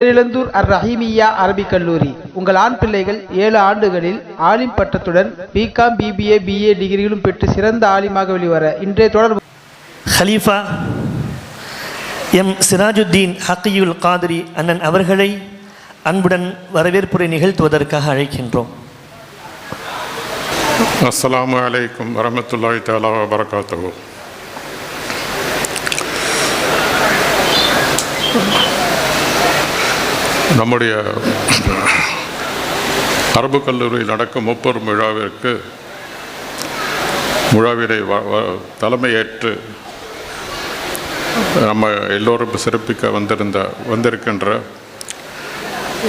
பேரிழந்தூர் அர் ரஹீமியா அரபிக் கல்லூரி. உங்கள் ஆண் பிள்ளைகள் ஏழு ஆண்டுகளில் ஆலிம் பட்டத்துடன் பிகாம் பிபிஏ பிஏ டிகிரிகளும் பெற்று சிறந்த ஆலிமாக வெளிவர இன்றைய தொடர்பு ஹலீஃபா எம் சிராஜுத்தீன் ஹக்கியுல் காதிரி அண்ணன் அவர்களை அன்புடன் வரவேற்புரை நிகழ்த்துவதற்காக அழைக்கின்றோம். அஸ்ஸலாமு அலைக்கும் வரமத்துல்லாஹி தஆலா வபரகாத்துஹு நம்முடைய அரபு கல்லூரியில் நடக்கும் முப்பெரும் விழாவிற்கு விழாவினை வ- தலைமையேற்று நம்ம எல்லோரும் சிறப்பிக்க வந்திருந்த வந்திருக்கின்ற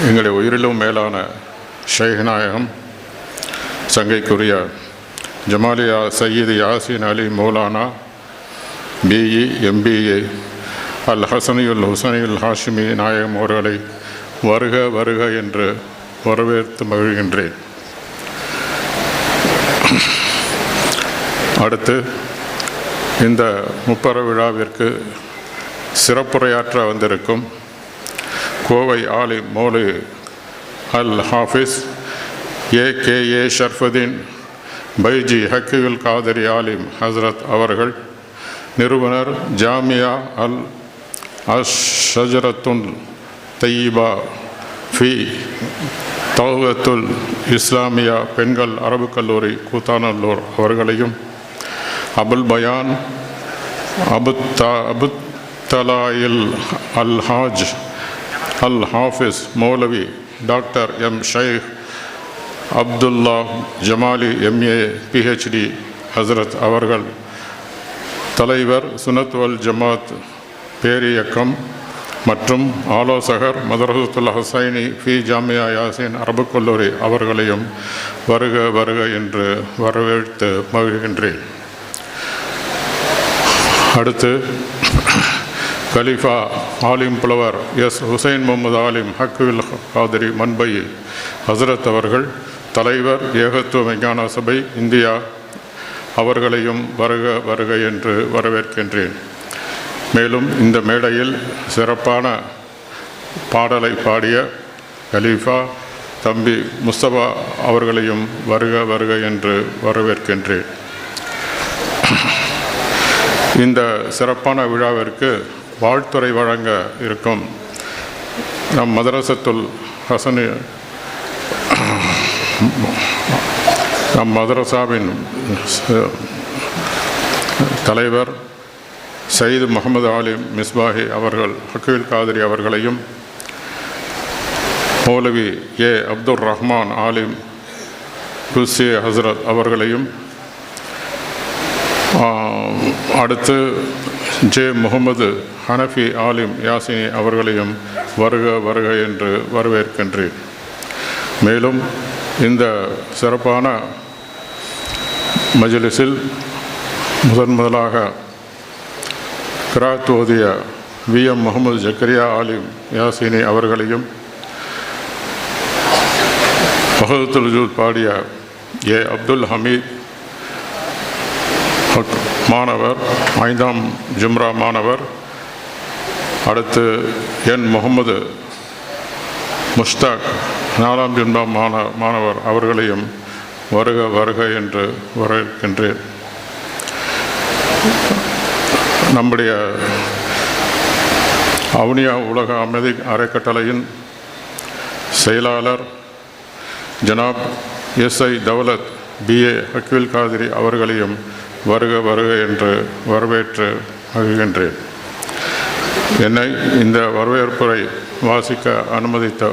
எங்களுடைய உயிரிலும் மேலான ஷேகநாயகம் சங்கைக்குரிய ஜமாலியா சையீது யாசின் அலி மௌலானா பிஇ எம்பிஏ அல் ஹசனியுல் ஹுசனியுல் ஹாஷிமி நாயகம் அவர்களை வருக வருக என்று வரவேற்று மகிழ்கின்றேன். அடுத்து இந்த முப்பர விழாவிற்கு சிறப்புரையாற்ற வந்திருக்கும் கோவை ஆலி Molly al Hafiz A K A Sharafudeen Faizi Haqqiyul Qadri Alim Hazrat அவர்கள் நிறுவனர் ஜாமியா அல் அஷரத்துன் தையீபா ஃபி தௌகத்துல் இஸ்லாமியா பெண்கள் அரபு கல்லூரி கூத்தானல்லூர் அவர்களையும் Abul Bayan அபுத்தா Abuthalayil al Haj al Hafiz Moulavi doctor M Sheikh Abdullah Jamali MA PhD Hazrat அவர்கள் தலைவர் சுனத் வல் ஜமாத் பேரியக்கம் மற்றும் ஆலோசகர் மதரசத்துல் ஹசைனி ஃபி ஜாமியா யாசின் அரபு கல்லூரி அவர்களையும் வருக வருக என்று வரவேற்று மகிழ்கின்றேன். அடுத்து கலிஃபா ஆலிம் புலவர் எஸ் ஹுசைன் முகமது ஆலிம் ஹக்குவில் காதிரி மன்பை ஹசரத் அவர்கள் தலைவர் ஏகத்துவ விஞ்ஞான சபை இந்தியா அவர்களையும் வருக வருக என்று வரவேற்கின்றேன். மேலும் இந்த மேடையில் சிறப்பான பாடலை பாடிய கலீஃபா தம்பி முஸ்தபா அவர்களையும் வருக வருக என்று வரவேற்கின்றேன். இந்த சிறப்பான விழாவிற்கு வாழ்த்துறை வழங்க இருக்கும் நம் மதரசத்துல் ஹசனி நம் மதரசாவின் தலைவர் சயீது முகமது ஆலிம் மிஸ்பாஹி அவர்கள் ஹக்கீல் காதிரி அவர்களையும் மௌலவி ஏ அப்துல் ரஹ்மான் ஆலிம் குல்சி ஹசரத் அவர்களையும் அடுத்து ஜே முகமது ஹனஃபி ஆலிம் யாசினி அவர்களையும் வருக வருக என்று வரவேற்கின்றேன். மேலும் இந்த சிறப்பான மஜலிஸில் முதன் முதலாக கிராத் ஓதிய வி. எம். முகமது ஜக்கரியா ஆலிம் யாசினி அவர்களையும் வஹதுல் ஜூத் பாடிய ஏ. அப்துல் ஹமீத் மாணவர் ஐந்தாம் ஜும்ரா மாணவர் அடுத்து என். முகமது முஸ்தாக் நாலாம் ஜும்ரா மாண மாணவர் அவர்களையும் வருக வருக என்று வரவேற்கின்றேன். நம்முடைய அவுனியா உலக அமைதி அறக்கட்டளையின் செயலாளர் ஜனாப் எஸ்ஐ தௌலத் பிஏ ஹக்வில் காதிரி அவர்களையும் வருக வருக என்று வரவேற்று மகிழ்கின்றேன். என்னை இந்த வரவேற்புரை வாசிக்க அனுமதித்த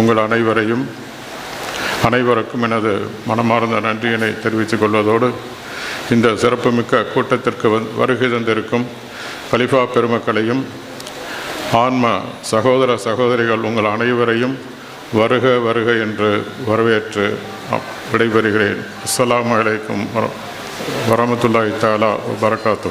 உங்கள் அனைவரையும் அனைவருக்கும் எனது மனமார்ந்த நன்றியினை தெரிவித்துக் கொள்வதோடு இந்த சிறப்புமிக்க கூட்டத்திற்கு வந் வருகை தந்திருக்கும் கலிஃபா பெருமக்களையும் ஆன்ம சகோதர சகோதரிகள் உங்கள் அனைவரையும் வருக வருக என்று வரவேற்று விடைபெறுகிறேன். அஸ்லாம் வலைக்கும் வர வரமத்துல்லாஹி தாலா வரகாத்து